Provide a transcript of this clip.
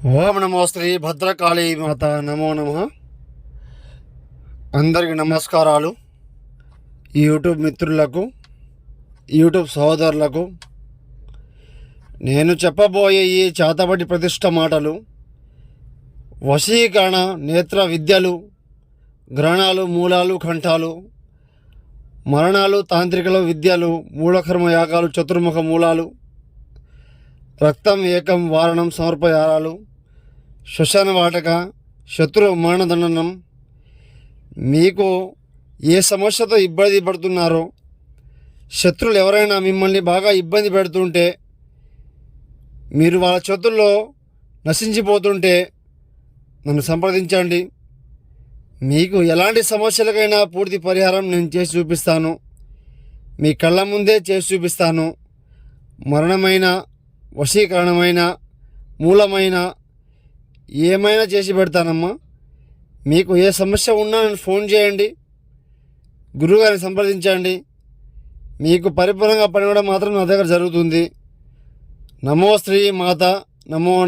ఓం నమో శ్రీ భద్రకాళీ మాత నమో నమ. అందరికి నమస్కారాలు. యూట్యూబ్ మిత్రులకు యూట్యూబ్ సహోదరులకు నేను చెప్పబోయే ఈ చేతబడి ప్రతిష్ట మాటలు వశీకరణ నేత్ర విద్యలు గ్రహణాలు మూలాలు కంఠాలు మరణాలు తాంత్రికల విద్యలు మూలకర్మ యాగాలు చతుర్ముఖ మూలాలు రక్తం ఏకం వారణం సమర్పయారాలు శ్మశాన వాటక శత్రు మరణదండనం. మీకు ఏ సమస్యతో ఇబ్బంది పడుతున్నారో శత్రులు ఎవరైనా మిమ్మల్ని బాగా ఇబ్బంది పెడుతుంటే మీరు వాళ్ళ చేతుల్లో నశించిపోతుంటే నన్ను సంప్రదించండి. మీకు ఎలాంటి సమస్యలకైనా పూర్తి పరిహారం నేను చేసి చూపిస్తాను. మీ కళ్ళ ముందే చేసి చూపిస్తాను. మరణమైన వశీకరణమైన మూలమైన ఏమైనా చేసి పెడతానమ్మా? మీకు ఏ సమస్య ఉన్నా నన్ను ఫోన్ చేయండి. గురువుగారిని సంప్రదించండి. మీకు పరిపూర్ణంగా కూడా మాత్రం నా దగ్గర జరుగుతుంది. నమో శ్రీ మాత నమో